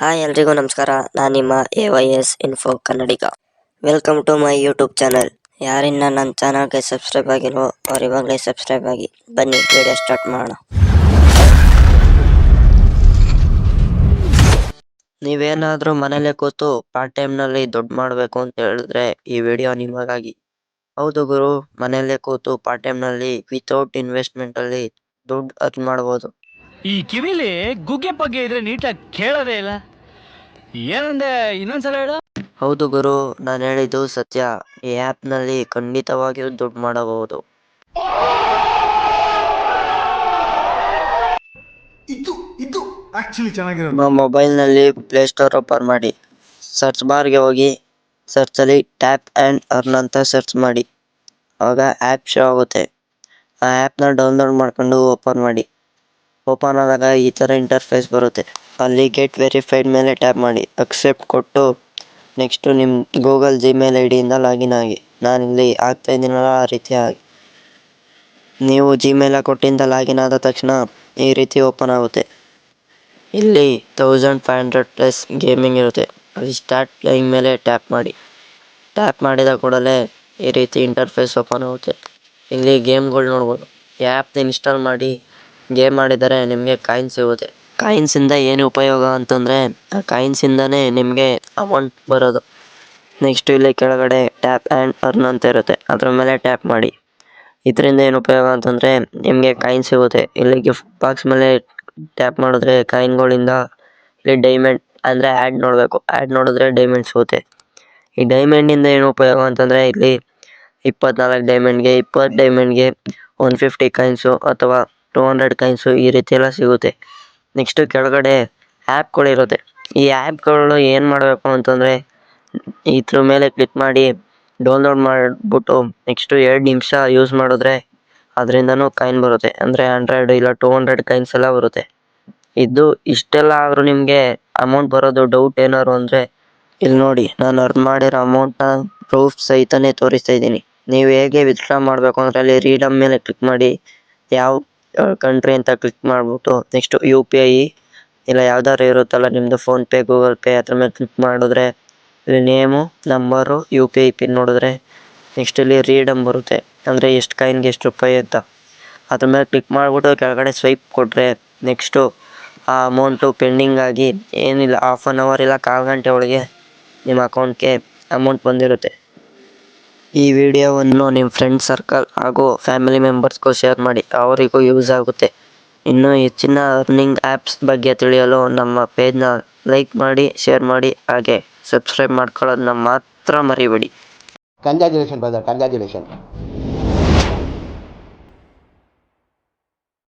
Hi ಎಲ್ರಿಗೂ ನಮಸ್ಕಾರ. ನಾನು ನಿಮ್ಮ A Y S info Kannadiga. Welcome to my YouTube channel ಯಾರಿನ್ನ ನನ್ನ ಚಾನಲ್ಗೆ ಸಬ್ಸ್ಕ್ರೈಬ್ ಆಗಿಲ್ವೋ ಅವ್ರು ಇವಾಗಲೇ ಸಬ್ಸ್ಕ್ರೈಬ್ ಆಗಿ ಬನ್ನಿ ವಿಡಿಯೋ ಸ್ಟಾರ್ಟ್ ಮಾಡೋಣ. ನೀವೇನಾದರೂ ಮನೇಲೆ ಕೂತು ಪಾರ್ಟ್ ಟೈಮ್ನಲ್ಲಿ ದುಡ್ಡು ಮಾಡಬೇಕು ಅಂತ ಹೇಳಿದ್ರೆ ಈ ವಿಡಿಯೋ ನಿಮಗಾಗಿ. ಹೌದು ಗುರು, ಮನೇಲೆ ಕೂತು ಪಾರ್ಟ್ ಟೈಮ್ನಲ್ಲಿ ವಿತೌಟ್ ಇನ್ವೆಸ್ಟ್ಮೆಂಟಲ್ಲಿ ದುಡ್ಡು ಅದು ಮಾಡ್ಬೋದು. ಈ ಕಿವಿಲಿ ಗುಗ್ಗೆ ಬಗ್ಗೆ ಇದ್ರೆ ನೀಟಾಗಿ ಕೇಳೋದೇ ಇಲ್ಲ. ಏನಂದೆ ಇನ್ನೊಂದ್ಸಲ ಹೇಳು. ಹೌದು ಗುರು ನಾನು ಹೇಳಿದ್ದು ಸತ್ಯ. ಈ ಆ್ಯಪ್ನಲ್ಲಿ ಖಂಡಿತವಾಗಿಯೂ ದುಡ್ಡು ಮಾಡಬಹುದು. ಇದು ಇದು ಆಕ್ಚುಲಿ ಚೆನ್ನಾಗಿರೋದು. ನಿಮ್ಮ ಮೊಬೈಲ್ನಲ್ಲಿ ಪ್ಲೇಸ್ಟೋರ್ ಓಪನ್ ಮಾಡಿ. ಸರ್ಚ್ ಬಾರ್ಗೆ ಹೋಗಿ ಸರ್ಚಲ್ಲಿ ಟ್ಯಾಪ್ ಆ್ಯಂಡ್ ಅರ್ನ್ ಅಂತ ಸರ್ಚ್ ಮಾಡಿ. ಆವಾಗ ಆ್ಯಪ್ ಶೋ ಆಗುತ್ತೆ. ಆ ಆ್ಯಪ್ನ ಡೌನ್ಲೋಡ್ ಮಾಡ್ಕೊಂಡು ಓಪನ್ ಮಾಡಿ. ಓಪನ್ ಆದಾಗ ಈ ಥರ ಇಂಟರ್ಫೇಸ್ ಬರುತ್ತೆ. ಅಲ್ಲಿ ಗೆಟ್ ವೆರಿಫೈಡ್ ಮೇಲೆ ಟ್ಯಾಪ್ ಮಾಡಿ ಅಕ್ಸೆಪ್ಟ್ ಕೊಟ್ಟು ನೆಕ್ಸ್ಟು ನಿಮ್ಮ ಗೂಗಲ್ ಜಿಮೇಲ್ ಐ ಡಿಯಿಂದ ಲಾಗಿನ್ ಆಗಿ ನಾನಿಲ್ಲಿ ಆಗ್ತಾ ಇದ್ದೀನಲ್ಲ ಆ ರೀತಿ ಆಗಿ. ನೀವು ಜಿಮೇಲ್ ಅಕೌಂಟಿಂದ ಲಾಗಿನ್ ಆದ ತಕ್ಷಣ ಈ ರೀತಿ ಓಪನ್ ಆಗುತ್ತೆ. ಇಲ್ಲಿ thousand five hundred plus gaming ಇರುತ್ತೆ. ಅಲ್ಲಿ ಸ್ಟಾರ್ಟ್ ಪ್ಲೇಯಿಂಗ್ ಮೇಲೆ ಟ್ಯಾಪ್ ಮಾಡಿ. ಟ್ಯಾಪ್ ಮಾಡಿದ ಕೂಡಲೇ ಈ ರೀತಿ ಇಂಟರ್ಫೇಸ್ ಓಪನ್ ಆಗುತ್ತೆ. ಇಲ್ಲಿ ಗೇಮ್ಗಳು ನೋಡ್ಬೋದು. ಆ್ಯಪ್ನ ಇನ್ಸ್ಟಾಲ್ ಮಾಡಿ ಗೇಮ್ ಆಡಿದರೆ ನಿಮಗೆ ಕಾಯಿನ್ ಸಿಗುತ್ತೆ. ಕಾಯಿನ್ಸಿಂದ ಏನು ಉಪಯೋಗ ಅಂತಂದರೆ, ಆ ಕಾಯಿನ್ಸಿಂದನೇ ನಿಮಗೆ ಅಮೌಂಟ್ ಬರೋದು. ನೆಕ್ಸ್ಟ್ ಇಲ್ಲಿ ಕೆಳಗಡೆ ಟ್ಯಾಪ್ ಆ್ಯಂಡ್ ಅರ್ನ್ ಅಂತ ಇರುತ್ತೆ. ಅದ್ರ ಮೇಲೆ ಟ್ಯಾಪ್ ಮಾಡಿ. ಇದರಿಂದ ಏನು ಉಪಯೋಗ ಅಂತಂದರೆ, ನಿಮಗೆ ಕಾಯಿನ್ ಸಿಗುತ್ತೆ. ಇಲ್ಲಿ ಗಿಫ್ಟ್ ಬಾಕ್ಸ್ ಮೇಲೆ ಟ್ಯಾಪ್ ಮಾಡಿದ್ರೆ ಕಾಯಿನ್ಗಳಿಂದ ಇಲ್ಲಿ ಡೈಮಂಡ್ ಅಂದರೆ ಆ್ಯಡ್ ನೋಡಬೇಕು. ಆ್ಯಡ್ ನೋಡಿದ್ರೆ ಡೈಮಂಡ್ ಸಿಗುತ್ತೆ. ಈ ಡೈಮಂಡಿಂದ ಏನು ಉಪಯೋಗ ಅಂತಂದರೆ, ಇಲ್ಲಿ ಇಪ್ಪತ್ನಾಲ್ಕು ಡೈಮಂಡ್ಗೆ ಇಪ್ಪತ್ತು ಡೈಮಂಡ್ಗೆ ಒನ್ ಫಿಫ್ಟಿ ಕಾಯಿನ್ಸು ಅಥವಾ ಟೂ ಹಂಡ್ರೆಡ್ ಕಾಯಿನ್ಸು ಈ ರೀತಿ ಎಲ್ಲ ಸಿಗುತ್ತೆ. ನೆಕ್ಸ್ಟು ಕೆಳಗಡೆ ಆ್ಯಪ್ಗಳಿರುತ್ತೆ ಈ ಆ್ಯಪ್ಗಳು ಏನು ಮಾಡಬೇಕು ಅಂತಂದರೆ ಇದ್ರ ಮೇಲೆ ಕ್ಲಿಕ್ ಮಾಡಿ ಡೌನ್ಲೋಡ್ ಮಾಡಿಬಿಟ್ಟು ನೆಕ್ಸ್ಟು ಎರಡು ನಿಮಿಷ ಯೂಸ್ ಮಾಡಿದ್ರೆ ಅದರಿಂದನೂ ಕಾಯಿನ್ ಬರುತ್ತೆ. ಅಂದರೆ ಹಂಡ್ರೆಡ್ ಇಲ್ಲ ಟೂ ಹಂಡ್ರೆಡ್ ಕಾಯಿನ್ಸ್ ಎಲ್ಲ ಬರುತ್ತೆ. ಇದು ಇಷ್ಟೆಲ್ಲ ಆದರೂ ನಿಮಗೆ ಅಮೌಂಟ್ ಬರೋದು ಡೌಟ್ ಏನಾದ್ರು ಅಂದರೆ ಇಲ್ಲಿ ನೋಡಿ, ನಾನು ಅರ್ನ್ ಮಾಡಿರೋ ಅಮೌಂಟ್ನ ಪ್ರೂಫ್ ಸಹಿತನೇ ತೋರಿಸ್ತಾ ಇದ್ದೀನಿ. ನೀವು ಹೇಗೆ ವಿತ್ಡ್ರಾ ಮಾಡಬೇಕು ಅಂದರೆ ಅಲ್ಲಿ ರೀಡಮ್ ಮೇಲೆ ಕ್ಲಿಕ್ ಮಾಡಿ, ಯಾವ ಕಂಟ್ರಿ ಅಂತ ಕ್ಲಿಕ್ ಮಾಡಿಬಿಟ್ಟು ನೆಕ್ಸ್ಟ್ ಯು ಪಿ ಐ ಇಲ್ಲ ಯಾವ್ದಾದ್ರು ಇರುತ್ತಲ್ಲ ನಿಮ್ಮದು ಫೋನ್ಪೇ ಗೂಗಲ್ ಪೇ ಅದ್ರ ಮೇಲೆ ಕ್ಲಿಕ್ ಮಾಡಿದ್ರೆ ಇಲ್ಲಿ name number U P I pin ನೋಡಿದ್ರೆ ನೆಕ್ಸ್ಟ್ ಇಲ್ಲಿ ರೀಡಮ್ ಬರುತ್ತೆ. ಅಂದರೆ ಎಷ್ಟು ಕಾಯಿನ್ಗೆ ಎಷ್ಟು ರೂಪಾಯಿ ಅಂತ. ಅದ್ರ ಮೇಲೆ ಕ್ಲಿಕ್ ಮಾಡಿಬಿಟ್ಟು ಕೆಳಗಡೆ ಸ್ವೈಪ್ ಕೊಟ್ಟರೆ ನೆಕ್ಸ್ಟು ಆ ಅಮೌಂಟು ಪೆಂಡಿಂಗ್ ಆಗಿ ಏನಿಲ್ಲ ಹಾಫ್ ಆನ್ ಅವರ್ ಇಲ್ಲ, ಕಾಲು ಗಂಟೆ ಒಳಗೆ ನಿಮ್ಮ ಅಕೌಂಟ್ಗೆ ಅಮೌಂಟ್ ಬಂದಿರುತ್ತೆ. ಈ ವಿಡಿಯೋವನ್ನು ನಿಮ್ಮ ಫ್ರೆಂಡ್ ಸರ್ಕಲ್ ಹಾಗೂ ಫ್ಯಾಮಿಲಿ ಮೆಂಬರ್ಸ್ಗೂ ಶೇರ್ ಮಾಡಿ, ಅವರಿಗೂ ಯೂಸ್ ಆಗುತ್ತೆ. ಇನ್ನೂ ಹೆಚ್ಚಿನ ಅರ್ನಿಂಗ್ ಆ್ಯಪ್ಸ್ ಬಗ್ಗೆ ತಿಳಿಯಲು ನಮ್ಮ ಪೇಜ್ನ ಲೈಕ್ ಮಾಡಿ ಶೇರ್ ಮಾಡಿ, ಹಾಗೆ ಸಬ್ಸ್ಕ್ರೈಬ್ ಮಾಡ್ಕೊಳ್ಳೋದನ್ನ ಮಾತ್ರ ಮರಿಬೇಡಿ. Congratulation brother congratulation